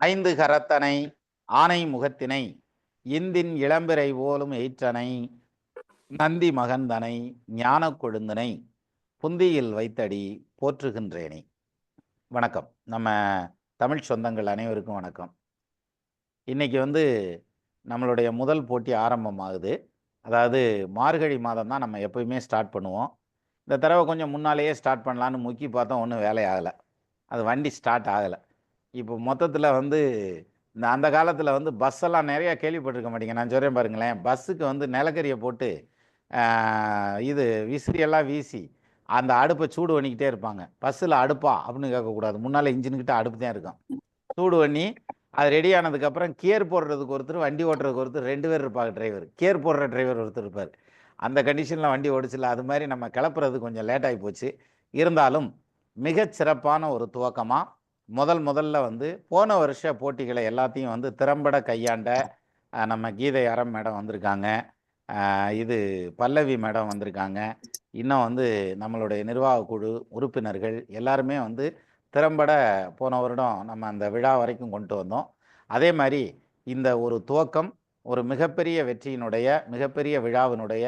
ஐந்து கரத்தனை ஆனை முகத்தினை இந்தின் இளம்பிறை போலும் எயிற்றனை நந்தி மகந்தனை ஞான கொழுந்தனை புந்தியில் வைத்தடி போற்றுகின்றேனே. வணக்கம். நம்ம தமிழ் சொந்தங்கள் அனைவருக்கும் வணக்கம். இன்னைக்கு வந்து நம்மளுடைய முதல் போட்டி ஆரம்பமாகுது. அதாவது மார்கழி மாதம் தான் நம்ம எப்பயுமே ஸ்டார்ட் பண்ணுவோம். இந்த தடவை கொஞ்சம் முன்னாலேயே ஸ்டார்ட் பண்ணலான்னு முக்கி பார்த்தோம் ஒன்றும் வேலை ஆகலை அது வண்டி ஸ்டார்ட் ஆகலை. இப்போ மொத்தத்தில் வந்து இந்த அந்த காலத்தில் வந்து பஸ்ஸெல்லாம் நிறையா கேள்விப்பட்டிருக்க மாட்டீங்க. நான் சொல்கிறேன் பாருங்களேன். பஸ்ஸுக்கு வந்து நிலக்கரியை போட்டு இது விசிறியெல்லாம் வீசி அந்த அடுப்பை சூடு பண்ணிக்கிட்டே இருப்பாங்க. பஸ்ஸில் அடுப்பா? அப்படின்னு கேட்கக்கூடாது. முன்னால் இன்ஜின்கிட்ட அடுப்பு தான் இருக்கும். சூடு பண்ணி அது ரெடி ஆனதுக்கப்புறம் கியர் போடுறதுக்கு ஒருத்தர் வண்டி ஓட்டுறதுக்கு ஒருத்தர் ரெண்டு பேர் இருப்பாங்க டிரைவர் கியர் போடுற டிரைவர் ஒருத்தர் இருப்பார். அந்த கண்டிஷனில் வண்டி ஓடிச்சில்ல அது மாதிரி நம்ம கிளப்புறது கொஞ்சம் லேட் ஆகி போச்சு. இருந்தாலும் மிகச் சிறப்பான ஒரு துவக்கமாக முதல் முதல்ல வந்து போன வருஷ போட்டிகளை எல்லாத்தையும் வந்து திறம்பட கையாண்ட நம்ம கீதை அறம் மேடம் வந்திருக்காங்க. இது பல்லவி மேடம் வந்திருக்காங்க. இன்னும் வந்து நம்மளுடைய நிர்வாக குழு உறுப்பினர்கள் எல்லாருமே வந்து திறம்பட போன வருடம் நம்ம அந்த விழா வரைக்கும் கொண்டு வந்தோம். அதே மாதிரி இந்த ஒரு துவக்கம் ஒரு மிகப்பெரிய வெற்றியினுடைய மிகப்பெரிய விழாவினுடைய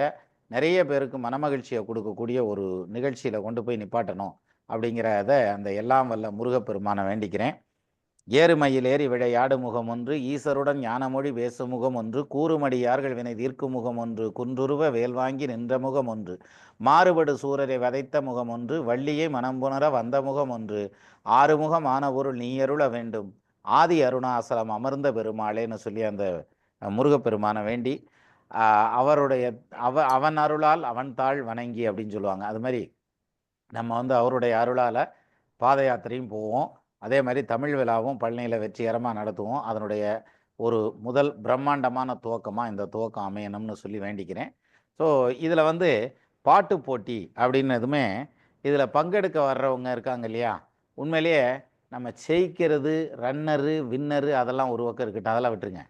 நிறைய பேருக்கு மனமகிழ்ச்சியை கொடுக்கக்கூடிய ஒரு நிகழ்ச்சியில் கொண்டு போய் நிப்பாட்டணும். அப்படிங்கிறத அந்த எல்லாம் வல்ல முருகப்பெருமானை வேண்டிக்கிறேன். ஏறுமையில் ஏறி விளையாடு முகம் ஒன்று ஈசருடன் ஞானமொழி பேசு முகம் ஒன்று கூறுமடியார்கள் வினை தீர்க்கும் முகம் ஒன்று குன்றுருவ வேல் வாங்கி நின்ற முகம் ஒன்று மாறுபடு சூரரை வதைத்த முகம் ஒன்று வள்ளியை மனம்புணர வந்த முகம் ஒன்று ஆறுமுகம் ஆன பொருள் நீ அருள வேண்டும் ஆதி அருணாசலம் அமர்ந்த பெருமாளேன்னு சொல்லி அந்த முருகப்பெருமானை வேண்டி அவருடைய அவ அவன் அருளால் அவன் தாழ் வணங்கி அப்படின்னு சொல்லுவாங்க. அது மாதிரி நம்ம வந்து அவருடைய அருளால் பாத யாத்திரையும் போவோம். அதே மாதிரி தமிழ் விழாவும் பழனியில் வெற்றிகரமாக நடத்துவோம். அதனுடைய ஒரு முதல் பிரம்மாண்டமான துவக்கமாக இந்த துவக்கம் அமையணும்னு சொல்லி வேண்டிக்கிறேன். ஸோ இதில் வந்து பாட்டு போட்டி அப்படின்னதுமே இதில் பங்கெடுக்க வர்றவங்க இருக்காங்க இல்லையா? உண்மையிலேயே நம்ம ஜெயிக்கிறது ரன்னரு வின்னரு அதெல்லாம் ஒரு பக்கம் இருக்கட்டும். அதெல்லாம் விட்டுருங்க.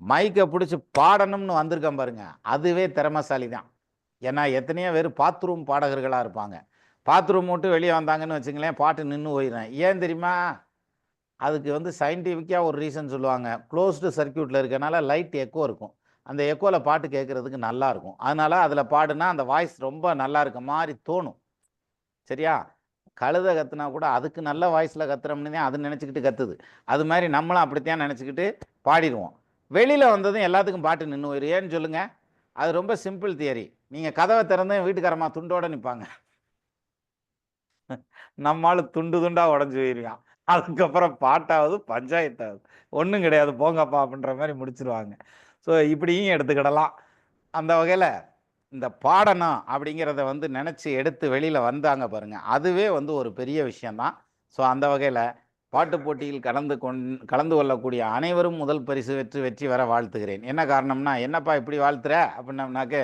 மைக்கை பிடிச்சி பாடணும்னு வந்திருக்கேன் பாருங்க. அதுவே திறமசாலி தான் ஏன்னா எத்தனையோ பேர் பாத்ரூம் பாடகர்களாக இருப்பாங்க. பாத்ரூம் மட்டும் வெளியே வந்தாங்கன்னு வச்சுங்களேன் பாட்டு நின்று போயிடுறேன் ஏன் தெரியுமா? அதுக்கு வந்து சயின்டிஃபிக்காக ஒரு ரீசன் சொல்லுவாங்க. க்ளோஸ்டு சர்க்கியூட்டில் இருக்கனால லைட் எக்கோ இருக்கும். அந்த எக்கோவில் பாட்டு கேட்குறதுக்கு நல்லாயிருக்கும் அதனால் அதனால அதில் பாடுனா அந்த வாய்ஸ் ரொம்ப நல்லா இருக்க மாதிரி தோணும். சரியா? கழுத கத்துனா கூட அதுக்கு நல்ல வாய்ஸில் கத்துறோம்னு தான் அது நினச்சிக்கிட்டு கத்துது. அது மாதிரி நம்மளும் அப்படித்தான் நினச்சிக்கிட்டு பாடிடுவோம். வெளியில் வந்ததும் எல்லாத்துக்கும் பாட்டு நின்று போயிரு ஏன்னு சொல்லுங்கள் அது ரொம்ப சிம்பிள் தியரி நீங்கள் கதவை திறந்து வீட்டுக்காரம்மா துண்டோடு நிற்பாங்க நம்மால் துண்டு துண்டாக உடஞ்சி போயிருக்கான் அதுக்கப்புறம் பாட்டாவது பஞ்சாயத்தாவது. ஒன்றும் கிடையாது போங்கப்பா அப்படின்ற மாதிரி முடிச்சிருவாங்க. ஸோ இப்படியும் எடுத்துக்கிடலாம். அந்த வகையில் இந்த பாடணும் அப்படிங்கிறத வந்து நினச்சி எடுத்து வெளியில் வந்தாங்க பாருங்கள் அதுவே வந்து ஒரு பெரிய விஷயந்தான் ஸோ அந்த வகையில் பாட்டு போட்டியில் கலந்து கொண் கலந்து கொள்ளக்கூடிய அனைவரும் முதல் பரிசு வெற்றி வெற்றி வர வாழ்த்துகிறேன். என்ன காரணம்னா என்னப்பா இப்படி வாழ்த்துற? அப்படின்னம்னாக்க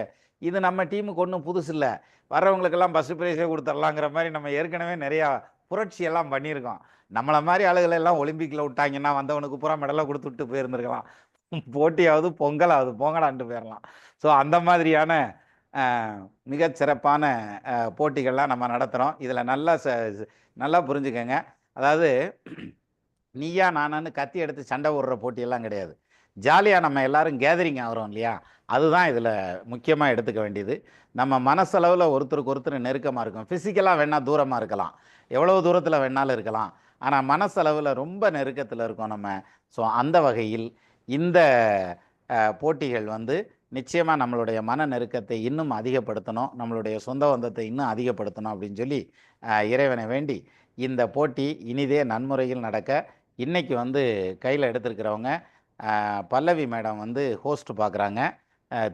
இது நம்ம டீமுக்கு ஒன்றும் புதுசு இல்லை வர்றவங்களுக்கெல்லாம் ஃபஸ்ட்டு ப்ரைஸே கொடுத்துர்லாங்கிற மாதிரி நம்ம ஏற்கனவே நிறையா புரட்சியெல்லாம் பண்ணியிருக்கோம். நம்மளை மாதிரி ஆளுகளை எல்லாம் ஒலிம்பிக்கில் விட்டாங்கன்னா வந்தவனுக்கு பூரா மெடலை கொடுத்து விட்டு போயிருந்துருக்கலாம். போட்டியாவது பொங்கலாவது பொங்கலான்ட்டு போயிடலாம் ஸோ அந்த மாதிரியான மிகச்சிறப்பான சிறப்பான போட்டிகள்லாம் நம்ம நடத்துகிறோம் இதில் நல்லா ச நல்லா புரிஞ்சுக்கங்க. அதாவது நீயா நானான்னு கத்தி எடுத்து சண்டை விடுற போட்டியெல்லாம் கிடையாது. ஜாலியாக நம்ம எல்லாரும் கேதரிங் ஆகிறோம் இல்லையா? அதுதான் இதில் முக்கியமாக எடுத்துக்க வேண்டியது. நம்ம மனசளவில் ஒருத்தருக்கு ஒருத்தர் நெருக்கமாக இருக்கும். ஃபிசிக்கலாக வேணால் தூரமாக இருக்கலாம். எவ்வளோ தூரத்தில் வேணாலும் இருக்கலாம். ஆனால் மனசளவில் ரொம்ப நெருக்கத்தில் இருக்கோம் நம்ம. ஸோ அந்த வகையில் இந்த போட்டிகள் வந்து நிச்சயமாக நம்மளுடைய மன நெருக்கத்தை இன்னும் அதிகப்படுத்தணும். நம்மளுடைய சொந்த பந்தத்தை இன்னும் அதிகப்படுத்தணும் அப்படின்னு சொல்லி இறைவனை வேண்டி இந்த போட்டி இனிதே நன்முறையில் நடக்க இன்றைக்கி வந்து கையில் எடுத்திருக்கிறவங்க பல்லவி மேடம் வந்து ஹோஸ்ட் பார்க்குறாங்க.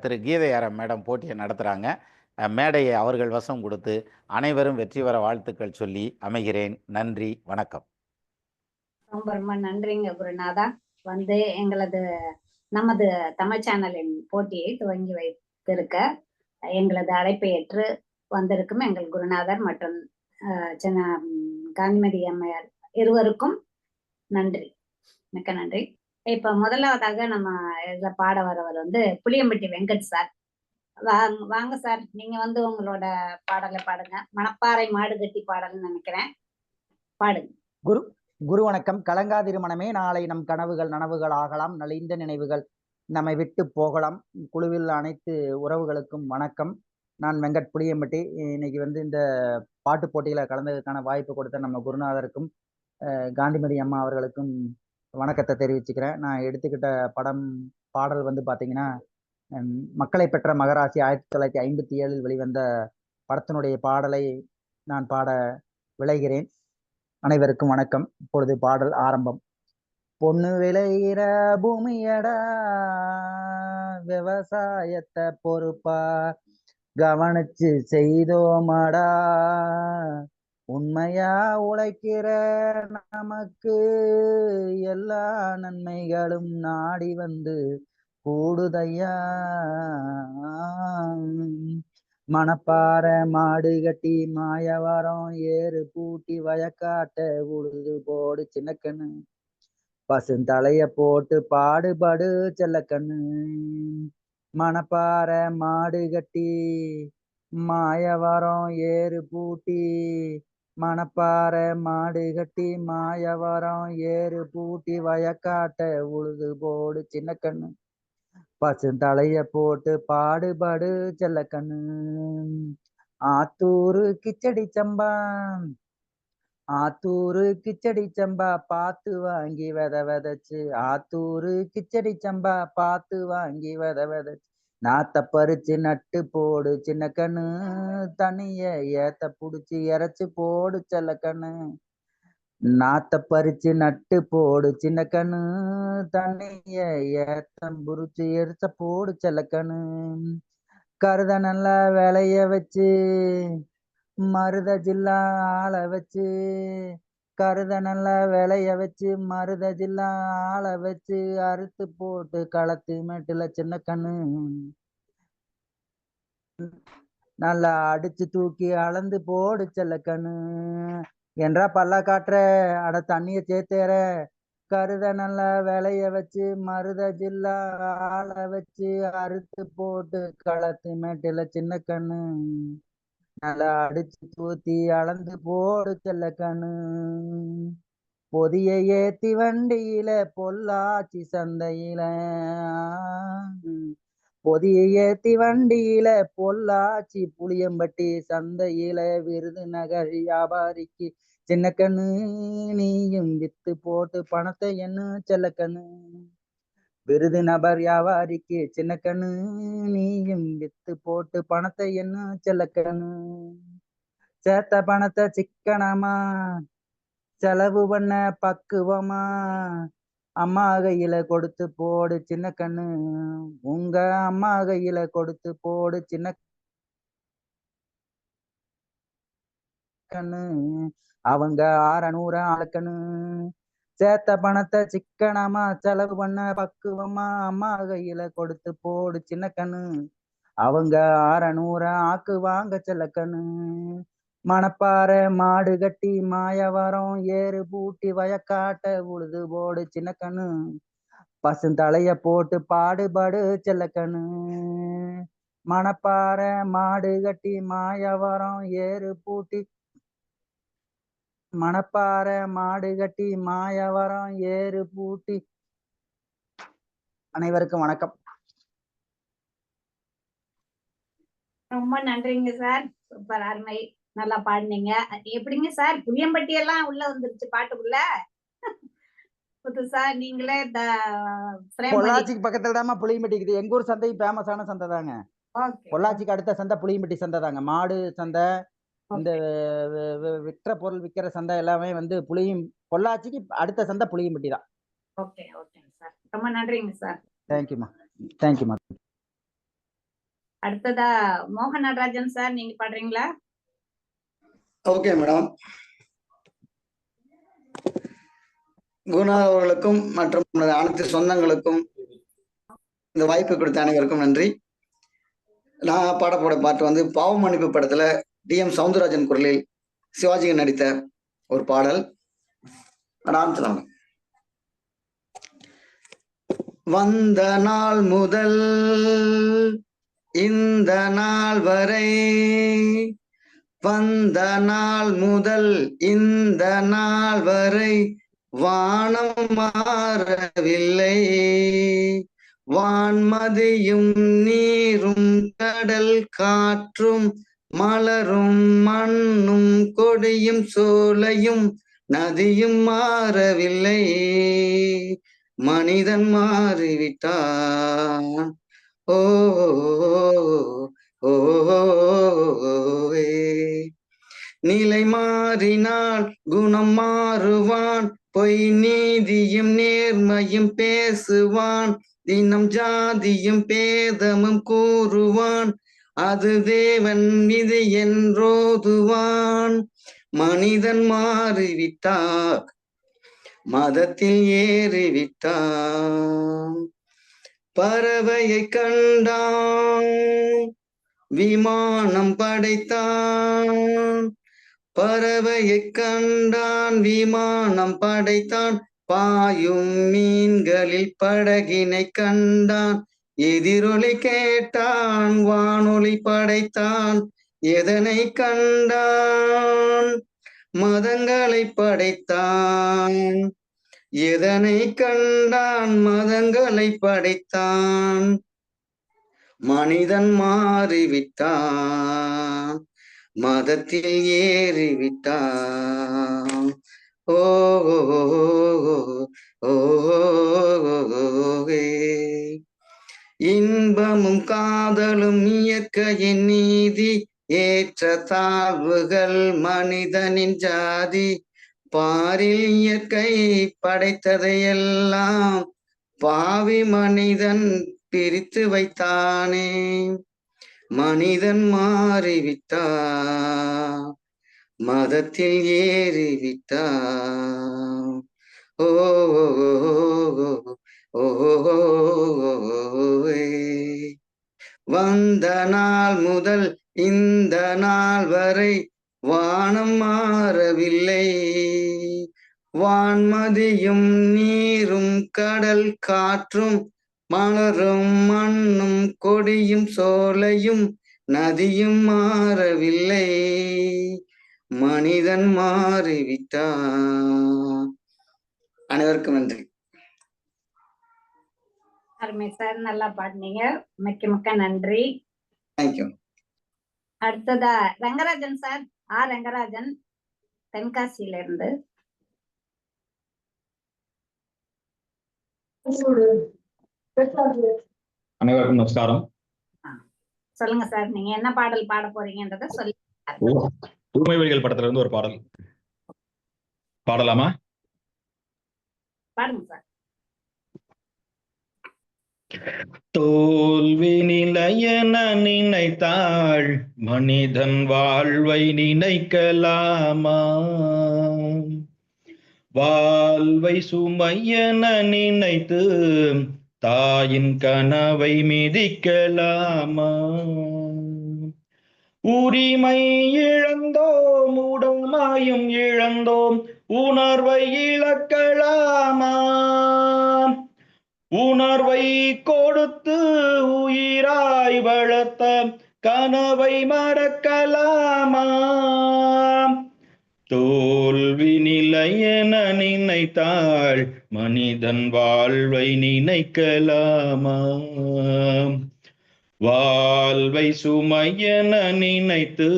திரு கீதையாரம் மேடம் போட்டியை நடத்துகிறாங்க மேடையை அவர்கள் வசம் கொடுத்து அனைவரும் வெற்றி பெற வாழ்த்துக்கள் சொல்லி அமைகிறேன். நன்றி வணக்கம். ரொம்ப ரொம்ப நன்றிங்க குருநாதா. வந்து எங்களது நமது தமிழ் சேனலின் போட்டியை துவங்கி வைத்திருக்க எங்களது அழைப்பை ஏற்று வந்திருக்கும் எங்கள் குருநாதர் மற்றும் சின்ன காந்திமதி அம்மையார் இருவருக்கும் நன்றி. மிக்க நன்றி. இப்ப முதலாவதாக நம்ம இதுல பாட வரவர் வந்து புளியம்பட்டி வெங்கட் சார். வாங்க வாங்க சார். நீங்க வந்து உங்களோட பாடலை பாடுங்க. மணப்பாறை மாடு கட்டி பாடல்னு நினைக்கிறேன். பாடுங்க. குரு குரு வணக்கம். கலங்காதிரு மனமே நாளை நம் கனவுகள் நனவுகள் ஆகலாம். நலிந்த நினைவுகள் நம்மை விட்டு போகலாம். குழுவில் அனைத்து உறவுகளுக்கும் வணக்கம். நான் வெங்கட் புளியம்பட்டி. இன்னைக்கு வந்து இந்த பாட்டு போட்டியில் கலந்ததுக்கான வாய்ப்பு கொடுத்த நம்ம குருநாதருக்கும் காந்திமதி அம்மா அவர்களுக்கும் வணக்கத்தை தெரிவிச்சுக்கிறேன். நான் எடுத்துக்கிட்ட படம் பாடல் வந்து பார்த்தீங்கன்னா மக்களை பெற்ற மகராசி ஆயிரத்தி தொள்ளாயிரத்தி ஐம்பத்தி ஏழில் வெளிவந்த படத்தினுடைய பாடலை நான் பாட விளைகிறேன். அனைவருக்கும் வணக்கம். இப்பொழுது பாடல் ஆரம்பம். பொண்ணு விளைகிற பூமியடா விவசாயத்தை பொறுப்பா கவனிச்சு செய்தோமாடா உண்மையா உழைக்கிற நமக்கு எல்லா நன்மைகளும் நாடி வந்து கூடுதையா? மணப்பாறை மாடு கட்டி மாயவரம் ஏறு பூட்டி வயக்காட்ட உழுது போடு சின்னக்கண்ணு. பசுந்தலைய போட்டு பாடுபடு செல்லக்கண்ணு. மணப்பாறை மாடு கட்டி மாயவரம் ஏறு பூட்டி மணப்பாறை மாடு கட்டி மாயவரம் ஏறு பூட்டி வயக்காட்ட உழுது போடு சின்ன கண்ணு பசுந்தலைய போட்டு பாடுபடு செல்லக்கண்ணு. ஆத்தூரு கிச்சடி சம்பா. ஆத்தூரு கிச்சடி சம்பா பார்த்து வாங்கி வித விதைச்சு. ஆத்தூரு கிச்சடி சம்பா பார்த்து வாங்கி வித விதைச்சு. நாத்த பறிச்சு நட்டு போடு சின்ன கண்ணு. தனிய ஏத்த புடிச்சு இறச்சு போடு செல்ல கண்ணு. நாத்த பறிச்சு நட்டு போடு சின்ன கண்ணு. தண்ணிய ஏத்தம் புரிச்சு எரிச்ச போடு செல்ல கண்ணு. கருத நல்லா விளைய வச்சு மருத ஜில்லா ஆள வச்சு கருத நல்லா விளைய வச்சு மருத ஜில்லா ஆளை வச்சு அறுத்து போட்டு களத்து மேட்டுல சின்ன கண்ணு. நல்லா அடிச்சு தூக்கி அளந்து போடு செல்ல கண்ணு. என்றா பல்ல காட்டுற அட தண்ணிய சேர்த்தேற. கருத நல்லா விளைய வச்சு மருத ஜில்லா ஆளை வச்சு அறுத்து போட்டு களத்து மேட்டுல சின்ன கண்ணு. நல்லா அடிச்சு தூத்தி அளந்து போடு செல்ல கண்ணு. பொதிய ஏத்தி வண்டியில பொள்ளாச்சி சந்தையில. பொதிய ஏத்தி வண்டியில பொள்ளாச்சி புளியம்பட்டி சந்தையில. விருதுநகர் வியாபாரிக்கு சின்ன கண்ணு நீயும் வித்து போட்டு பணத்தை என்ன செல்ல கண்ணு. விருது நபர் வியாபாரிக்கு சின்ன கண்ணு நீயும் வித்து போட்டு பணத்தை என்ன செல்ல கண்ணு சேர்த்த பணத்தை சிக்கனமா? செலவு பண்ண பக்குவமா? அம்மா கையில கொடுத்து போடு சின்ன கண்ணு உங்க அம்மா கையில கொடுத்து போடு சின்ன கண்ணு அவங்க ஆறநூறு அளக்கண்ணு சேர்த்த பணத்தை சிக்கனமா செலவு பண்ண பக்குவமா அம்மா கையில கொடுத்து போடு சின்ன கண்ணு. அவங்க ஆறநூறு ஆக்கு வாங்க செல்ல கண்ணு. மணப்பாறை மாடு கட்டி மாயவரம் ஏறு பூட்டி வயக்காட்ட உழுது போடு சின்ன கண்ணு. பசுந்தலைய போட்டு பாடுபாடு செல்ல கண்ணு. மணப்பாறை மாடு கட்டி மாயவரம் ஏறு பூட்டி மணப்பாறை மாடு கட்டி மாயவரம் ஏறு பூட்டி. அனைவருக்கும் வணக்கம். ரொம்ப நன்றிங்க சார். சூப்பர் அருமை. நல்லா பாடினீங்க. எப்படிங்க சார்? புளியம்பட்டி எல்லாம் உள்ள வந்துருச்சு பாட்டுக்குள்ள? புதுசா நீங்களே இந்த பொள்ளாச்சிக்கு பக்கத்துல தாம்மா புளியம்பட்டி இருக்குது. எங்க ஊர் சந்தை ஃபேமஸான சந்தை தாங்க. பொள்ளாச்சிக்கு அடுத்த சந்தை புளியம்பட்டி சந்தை தாங்க. மாடு சந்தை இந்த விற்ற பொருள் விற்கிற சந்தை எல்லாமே வந்து புளியும் பொள்ளாச்சிக்கு அடுத்த சந்தை புளியம்பட்டி தான். ஓகே ஓகேங்க சார். ரொம்ப நன்றிங்க சார். தேங்க்யூமா தேங்க்யூமா அடுத்ததா மோகன் நடராஜன் சார் நீங்க பாடுறீங்களா ஓகே மேடம். குருநாதர் அவர்களுக்கும் மற்றும் அனைத்து சொந்தங்களுக்கும் இந்த வாய்ப்பு கொடுத்த அனைவருக்கும் நன்றி. நான் பாட பாட்டு வந்து பாவ மன்னிப்பு படத்துல டி எம் சவுந்தரராஜன் குரலில் சிவாஜியன் நடித்த ஒரு பாடல். ஆரம்பிச்சலாம் வந்த நாள் முதல் இந்த நாள் வரை வந்த நாள் முதல் இந்த நாள் வரை வானம் மாறவில்லை. வான்மதியும் நீரும் கடல் காற்றும் மலரும் மண்ணும் கொடியும் சோலையும் நதியும் மாறவில்லை. மனிதன் மாறிவிட்டான். ஓ ஓ, நிலை மாறினால் குணம் மாறுவான். பொய் நீதியும் நேர்மையும் பேசுவான். தினம் ஜாதியும் பேதமும் கூறுவான். அது தேவன் விதி என்றோதுவான். மனிதன் மாறிவிட்டார் மதத்தில் ஏறிவிட்டான். பறவையை கண்டான் விமானம் படைத்தான். பறவையை கண்டான் விமானம் படைத்தான். பாயும் மீன்களில் படகினை கண்டான். எதிரொலி கேட்டான் வானொலி படைத்தான் எதனை கண்டான் மதங்களை படைத்தான் எதனை கண்டான் மதங்களை படைத்தான் மனிதன் மாறிவிட்டான் மதத்தில் ஏறிவிட்டான் ஓ ஓ, ஓ, ஓ, இன்பமும் காதலும் இயற்கையின் நீதி ஏற்ற தாழ்வுகள் மனிதனின் ஜாதி. பாரில் இயற்கை படைத்ததையெல்லாம் பாவி மனிதன் பிரித்து வைத்தானே. மனிதன் மாறிவிட்டா மதத்தில் ஏறிவிட்டான். ஓ. ஓ, வந்த நாள் முதல் இந்த நாள் வரை வானம் மாறவில்லை வான்மதியும் நீரும் கடல் காற்றும் மலரும் மண்ணும் கொடியும் சோலையும் நதியும் மாறவில்லை மனிதன் மாறிவிட்டான் அனைவருக்கும் நன்றி அருமை சார் நல்லா பாடினீங்க. மிக்க மிக்க நன்றி. தேங்க்யூ அடுத்ததா ரங்கராஜன் சார் ஆ ரங்கராஜன் தென்காசியில இருந்து அனைவருக்கும் நமஸ்காரம். சொல்லுங்க சார் நீங்க என்ன பாடல் பாட போறீங்கன்றத சொல்லி ஊமை வழிகள் படத்துல இருந்து ஒரு பாடல். பாடலாமா? பாடுங்க சார். தோல்வி நிலையன நினைத்தாள் மனிதன் வாழ்வை நினைக்கலாமா? வாழ்வை சுமையன நினைத்து தாயின் கனவை மிதிக்கலாமா? உரிமை இழந்தோம் உடமாயும் இழந்தோம் உணர்வை இழக்கலாமா? உணர்வை கொடுத்து உயிராய் வளர்த்த கனவை மறக்கலாமா தோல்வி நிலை என நினைத்தாள் மனிதன் வாழ்வை நினைக்கலாமா வாழ்வை சுமையென நினைத்து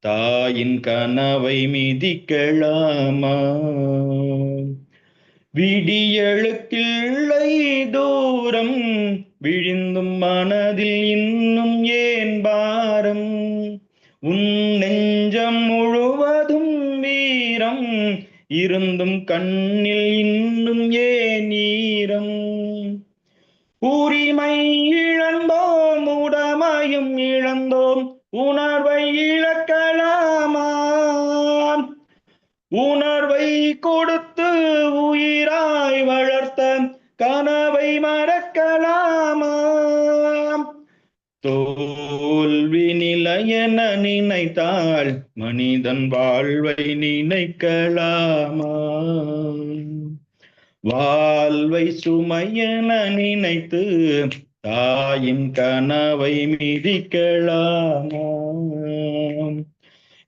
தாயின் கனவை மிதிக்கலாமா விடியழுக்கிள்ளை தூரம் விழிந்தும் மனதில் இன்னும் ஏன் பாரம்? உன் நெஞ்சம் முழுவதும் வீரம் இருந்தும் கண்ணில் இன்னும் ஏ மனிதன் வாழ்வை நினைக்கலாமா? வாழ்வை சுமையென நினைத்து தாயின் கனவை மிதிக்கலாமா?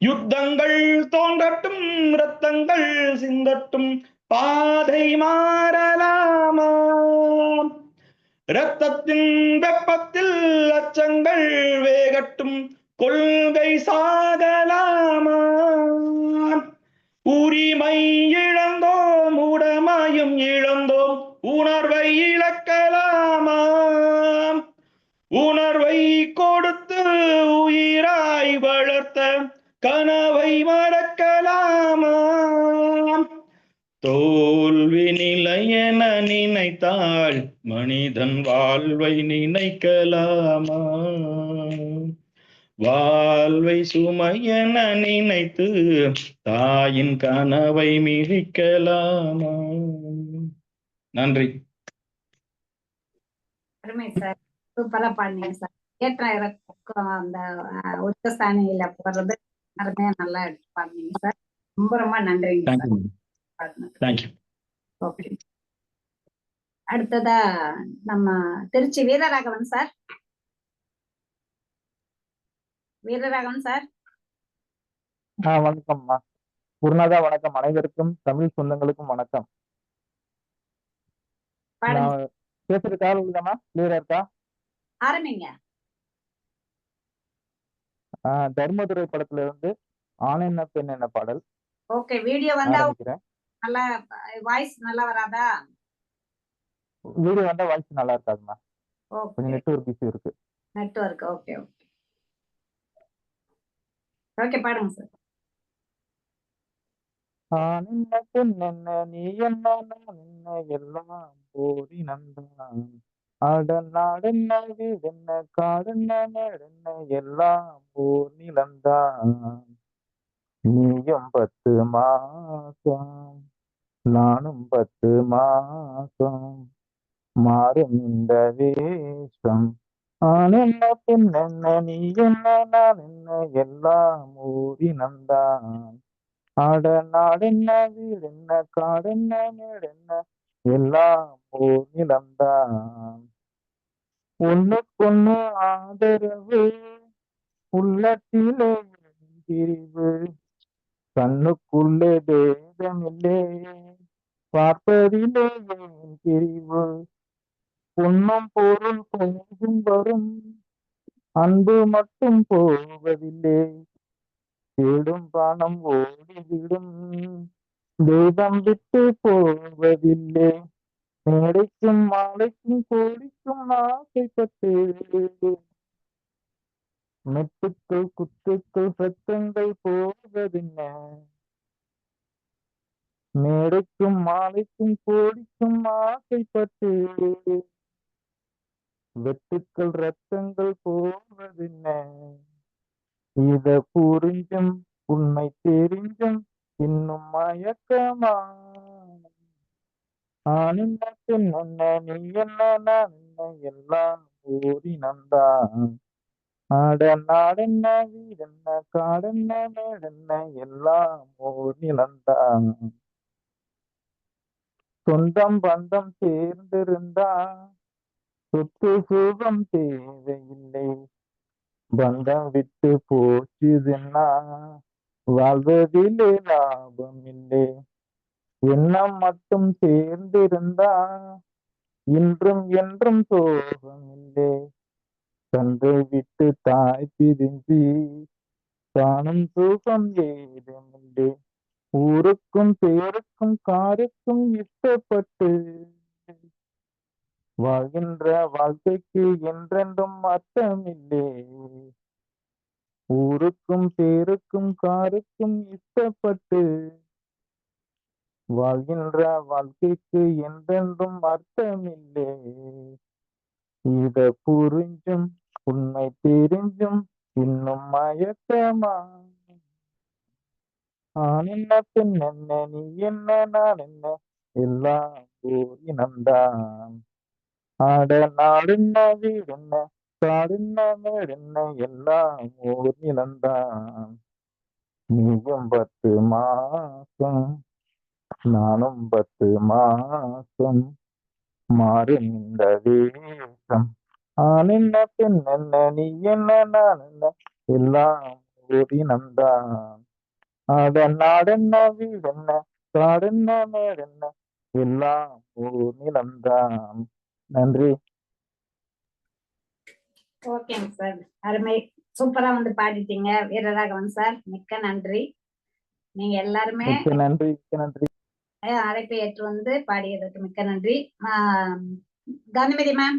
யுத்தங்கள் தோன்றட்டும் ரத்தங்கள் சிந்தட்டும் பாதை மாறலாமா? ரத்தத்தின் வெப்பத்தில் அச்சங்கள் வேகட்டும் கொள்கை சாகலாமா? உரிமை இழந்தோம் உடமையும் இழந்தோம் உணர்வை இழக்கலாமா? உணர்வை கொடுத்து உயிராய் வளர்த்த கனவை மறக்கலாமா? தோல்வி நிலையென நினைத்தால் மனிதன் வாழ்வை நினைக்கலாமா? வாழ்வை சுமையென நினைத்து தாயின் கனவை மிதிக்கலாமா நன்றி. அருமை சார். சூப்பரா பாடுனீங்க சார். ஏற்ற இறக்கம் அந்த உச்சஸ்தானியில போறது அருமையா நல்லா எடுத்து பாடுனீங்க சார். ரொம்ப ரொம்ப நன்றிங்க. Thank you okay. அடுத்ததா நம்ம திருச்சி வீரராகவன் சார். வீரராகவன் சார். ஆ வணக்கம்மா குருநாதா வணக்கம். அனைவருக்கும் தமிழ் சொந்தங்களுக்கும் வணக்கம். பேசுறது கால் உள்ளதாம்மா கிளியரா இருக்கா? ஆரம்பிங்க. தர்மதுரை படத்துல இருந்து ஆண் என்ன பெண் என்ன பாடல். ஓகே வீடியோ வந்தா நல்லா வாய்ஸ் நல்லா வராதா? வீடியோ வந்தா வாய்ஸ் நல்லா இருக்காதுமா கொஞ்சம் நெட்வொர்க் இஷ்யூ இருக்கு. Network okay okay. ஓகே பாடுங்க சார் ஆண் என்ன நீ என்ன நான் என்ன எல்லாம் போடி நந்தான் அட நாடென்ன வீடென்ன காடென்ன மேடென்ன எல்லாம் போர் நிலந்தான் நீயும் பத்து மாசம் நானும் பத்து மாசம் மாறும் இந்த வேஷம் நான் என்ன பெண் என்ன நீ என்ன நான் என்ன எல்லாம் ஊரினந்தான் ஆட நாடென்ன வீடென்ன காடென்ன மேடென்ன எல்லாம் ஓர் நிலம்தான் ஒண்ணுக்கொண்ணு ஆதரவு உள்ளத்திலே பிரிவு. கண்ணுக்குள்ளே பேதமில்லே பார்ப்பதிலே பிரிவு? பொன்னும் பொருள் போகும் வரும். அன்பு மட்டும் போவதில்லை. தேடும் பணம் ஓடிவிடும் தெய்வம் விட்டு போவதில்லை. மேடைக்கும் மாலைக்கும் கோடிக்கும் ஆசைப்பட்டு மெட்டுக்கள் குத்துக்கள் சத்தங்கள் போவதென்ன மேடைக்கும் மாலைக்கும் கோடிக்கும் ஆசைப்பட்டு வெட்டுக்கள் ரத்தங்கள் போவதென்ன இத புரிஞ்சும் உண்மை தெரிஞ்சும் இன்னும் மயக்கமா? நான் என்ன பெண் என்ன நீ என்ன நான் என்ன எல்லாம் ஓரினந்தான் ஆட நாடென்ன வீடென்ன காடென்ன மேடென்ன எல்லாம் ஓர் நிலந்தான் சொந்தம் பந்தம் சேர்ந்திருந்தா சொத்து சுகம் தேவையில்லை. பந்தம் விட்டு போச்சுதுன்னா வாழ்வதிலே லாபம் இல்லை எண்ணம் மட்டும் சேர்ந்திருந்தா இன்றும் என்றும் சோகம் இல்லை தந்தை விட்டு தாய் பிரிஞ்சு காணும் சுகம் ஏதும் இல்லை ஊருக்கும் பேருக்கும் காருக்கும் இஷ்டப்பட்டு வாழ்கின்ற வாழ்க்கைக்கு என்றென்றும் அர்த்தமில்லே ஊருக்கும் பேருக்கும் காருக்கும் இஷ்டப்பட்டு வாழ்கின்ற வாழ்க்கைக்கு என்றென்றும் அர்த்தமில்லே இத புரிஞ்சும் உண்மை தெரிஞ்சும் இன்னும் மயக்கமா? நான் என்ன பெண் என்ன நீ என்ன நான் என்ன? எல்லாம் ஓர் இனம்தான். ஆட நாடென்ன வீடென்ன காடென்ன மேடென்ன எல்லாம் ஓர் நிலந்தான் நீயும் பத்து மாசம் நானும் பத்து மாசம் மாறும் இந்த வேஷம் ஆண் என்ன பெண் என்ன நீ என்ன நான் என்ன? எல்லாம் ஓர் இனம்தான் ஆட நாடென்ன வீடென்ன காடென்ன மேடென்ன எல்லாம் ஊர் நிலம்தான் நன்றி. ஓகேங்க சார். அருமை. சூப்பரா வந்து பாடிட்டீங்க. வீரராகவன் சார் மிக்க நன்றி. நீங்க எல்லாருமே நன்றி மிக்க நன்றி. அழைப்பை ஏற்று வந்து பாடியதற்கு மிக்க நன்றி. Gandhimathi ma'am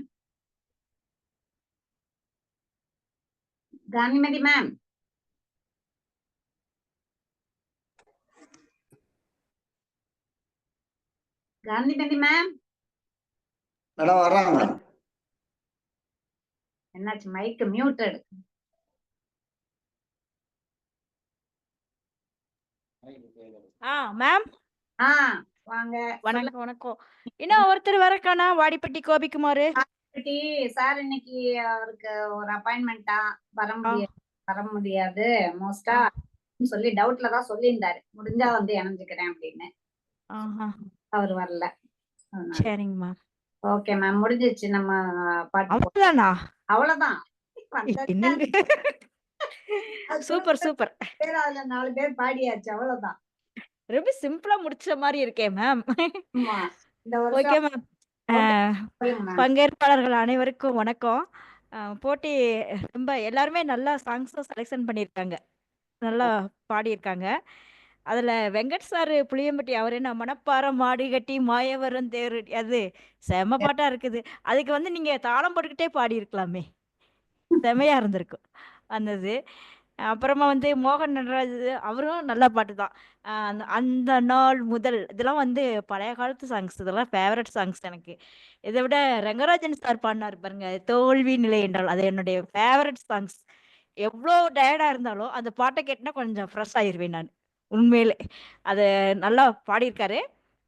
Gandhimathi ma'am Gandhimathi ma'am madam வர்றாங்க. மேடம் என்னாச்சு மைக் மியூட்டட் ஆ மேம் ஆ வாங்க. வணக்கம் வணக்கம். இன்னும் ஒருத்தர் வர காணா வாடிப்பட்டி கோபிக்குமாரு. சொல்லுங்க சார் இன்னைக்கு அவருக்கு ஒரு அப்பாயின்மெண்டா வர முடியாது வர முடியாது. மோஸ்டா சொல்லி டவுட்ல தான் சொல்லியிருந்தாரு. முடிஞ்சா வந்து இணைஞ்சுக்கிறேன் அப்படின்னு. ஆஹா. அவர் வரல. சரிங்க மேம் ஓகே மேம் முடிஞ்சிச்சு நம்ம அவ்வளவுதானா? அவ்வளவுதான். Super super. பேர் அதுல நாலு பேர் பாடியாச்சு. அவ்வளவுதான். ரொம்ப சிம்பிளா முடிச்ச மாதிரி இருக்கே மேம் ஓகே மேம் பங்கேற்பாளர்கள் அனைவருக்கும் வணக்கம். போட்டி ரொம்ப எல்லாருமே நல்லா சாங்ஸும் செலெக்ஷன் பண்ணியிருக்காங்க. நல்லா பாடியிருக்காங்க. அதில் வெங்கட் சார் புளியம்பட்டி அவர் என்ன மணப்பாறை மாடி கட்டி மாயவரம் தேர் அது செம பாட்டா இருக்குது. அதுக்கு வந்து நீங்கள் தாளம் போட்டுக்கிட்டே பாடியிருக்கலாமே. செமையா இருந்திருக்கும் அந்த இது அப்புறமா வந்து மோகன் நடராஜ் அவரும் நல்ல பாட்டு தான். அந்த அந்த நாள் முதல் இதெல்லாம் வந்து பழைய காலத்து சாங்ஸ் இதெல்லாம் ஃபேவரட் சாங்ஸ் எனக்கு. இதை விட ரங்கராஜன் சார் பாடினார் பாருங்க தோல்வி நிலை என்றால் அது என்னுடைய ஃபேவரட் சாங்ஸ் எவ்வளோ டயர்டாக இருந்தாலும் அந்த பாட்டை கேட்டினா கொஞ்சம் ஃப்ரெஷ் ஆயிருவேன் நான். உண்மையிலே. அதை நல்லா பாடியிருக்காரு.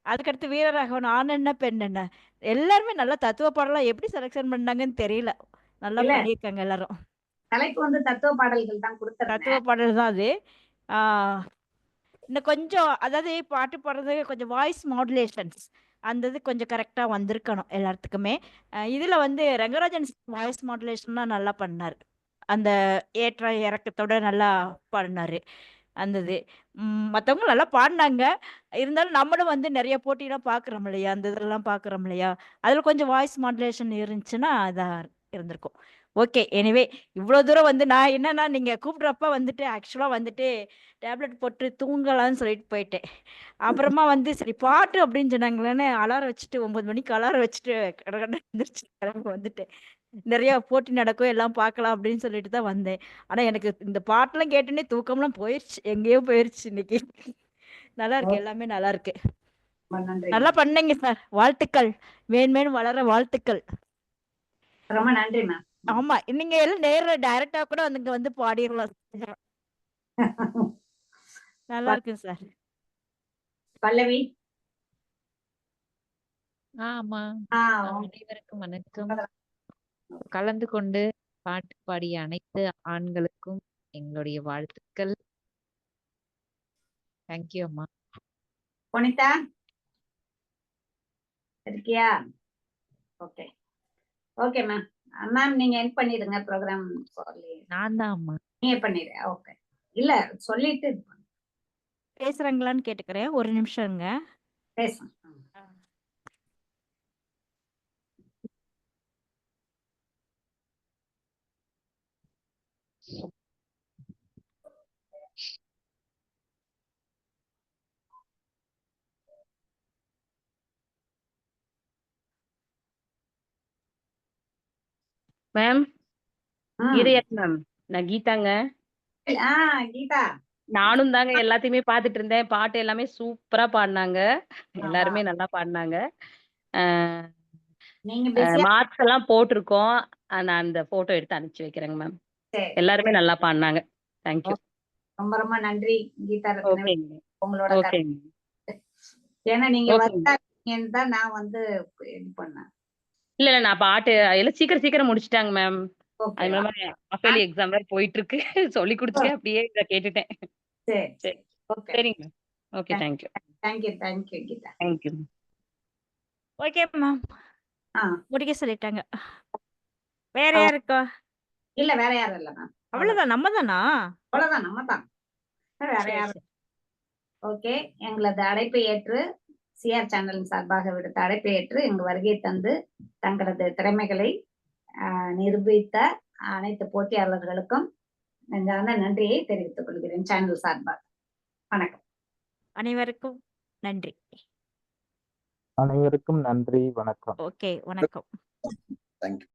அதுக்கடுத்து வீரராகவன் ஆண் என்ன பெண் என்ன? எல்லாருமே நல்லா தத்துவ பாடலாம் எப்படி செலெக்ஷன் பண்ணாங்கன்னு தெரியல. நல்லா. பண்ணியிருக்காங்க எல்லாரும். தலைப்பு வந்து தத்துவ பாடல்கள் தான் கொடுத்துருந்தேன். தத்துவ பாடல் தான் அது. இன்னும் கொஞ்சம் அதாவது பாட்டு பாடுறது கொஞ்சம் வாய்ஸ் மாடுலேஷன்ஸ் அந்த இது கொஞ்சம் கரெக்டாக வந்திருக்கணும் எல்லாத்துக்குமே. இதில் வந்து ரங்கராஜன் வாய்ஸ் மாடுலேஷன்லாம் நல்லா பண்ணார். அந்த ஏற்ற இறக்கத்தோட நல்லா பாடினாரு. அந்த இது. மற்றவங்க நல்லா பாடினாங்க. இருந்தாலும் நம்மளும் வந்து நிறைய போட்டிலாம் பார்க்குறோம் இல்லையா? அந்த இதெல்லாம் பார்க்குறோம் இல்லையா? அதில் கொஞ்சம் வாய்ஸ் மாடுலேஷன் இருந்துச்சுன்னா அதான் இருந்திருக்கும். ஓகே எனிவே இவ்வளோ தூரம் வந்து நான் என்னன்னா நீங்கள் கூப்பிட்றப்ப வந்துட்டு ஆக்சுவலாக வந்துட்டு டேப்லெட் போட்டு தூங்கலாம்னு சொல்லிட்டு போயிட்டேன். அப்புறமா வந்து சரி பாட்டு அப்படின்னு சொன்னாங்களேன்னு அலாரம் வச்சுட்டு ஒன்பது மணிக்கு அலாரம் வச்சுட்டு கடகட எழுந்திரிச்சு கிளம்பி வந்துட்டேன். நிறைய போட்டி நடக்கும் எல்லாம் பார்க்கலாம் அப்படின்னு சொல்லிட்டு தான் வந்தேன். ஆனால் எனக்கு இந்த பாட்டெல்லாம் கேட்டோன்னே தூக்கம்லாம் போயிடுச்சு எங்கேயோ போயிடுச்சு இன்னைக்கு. நல்லா இருக்கு. எல்லாமே நல்லா இருக்கு. ரொம்ப நன்றி நல்லா பண்ணீங்க சார். வாழ்த்துக்கள். மேன்மேலும் வளர வாழ்த்துக்கள். ரொம்ப நன்றி மேம் ஆமா. நீங்க எல்லாம் நேர்ல டைரக்டா கூட வந்து இங்க வந்து பாடிடலாம். நல்லா இருக்கு சார். பல்லவி? ஆமா. ஆ அனைவருக்கும் வணக்கம். கலந்து கொண்டு பாட்டு பாடிய அனைத்து ஆண்களுக்கும் எங்களுடைய வாழ்த்துக்கள். தேங்க்யூ அம்மா. புனிதா? இருக்கியா? ஓகே ஓகே மேம் மேம் நீங்க என் பண்ணிடுங்க ப்ரோக்ராம் சொல்லி நான் தான் அம்மா நீங்க பண்ணிடு. ஓகே இல்ல சொல்லிட்டு. பேசுறாங்களான்னு கேட்டுக்கிறேன். ஒரு நிமிஷம்ங்க. பேசுங்க. மேம் ம். கீதையன் மேம் நான் கீதாங்க. கீதா. நானும் தாங்க எல்லாத்தையுமே பார்த்துட்டு இருந்தேன். பாட்டு எல்லாமே சூப்பரா பாடினாங்க. எல்லாருமே நல்லா பாடினாங்க. மார்க்ஸ் எல்லாம் போட்டிருக்கோம். நான் அந்த போட்டோ எடுத்து அனுப்பிச்சு வைக்கிறேங்க மேம் எல்லாருமே நல்லா பாடினாங்க. தேங்க்யூ ரொம்ப ரொம்ப நன்றி கீதா உங்களோட ஏன்னா நீங்க தான் நான் வந்து இது பண்ணேன். இல்ல இல்ல நான் பாட்டு எல்லாம் சீக்கிரம் சீக்கிரம் முடிச்சிட்டாங்க மேம் அது மூலமா அஃபேலி எக்ஸாம் வேற போயிட்டு இருக்கு சொல்லி கொடுத்துட்டு அப்படியே இதை கேட்டுட்டேன். சரி சரி. ஓகே சரிங்க ma'am okay thank you thank you thank you Geetha. Thank you okay ma'am ஆ. முடிக்க சொல்லிட்டாங்க. வேற. யாருக்கா? இல்ல வேற யாரும் இல்ல மேம் அவ்வளவுதான் நம்ம தானா? அவ்வளவுதான் நம்ம தான். வேற யாரும். ஓகே எங்களது அழைப்பை ஏற்று சிஆர் சேனல் சார்பாக விடுத்த அழைப்பை ஏற்று எங்கள் வருகை தந்து தங்களது திறமைகளை ஆஹ், நிரூபித்த அனைத்து போட்டியாளர்களுக்கும் நெஞ்சார்ந்த நன்றியை தெரிவித்துக் கொள்கிறேன் சேனல் சார்பாக. வணக்கம். அனைவருக்கும் நன்றி. அனைவருக்கும் நன்றி. வணக்கம். ஓகே வணக்கம். தேங்க்யூ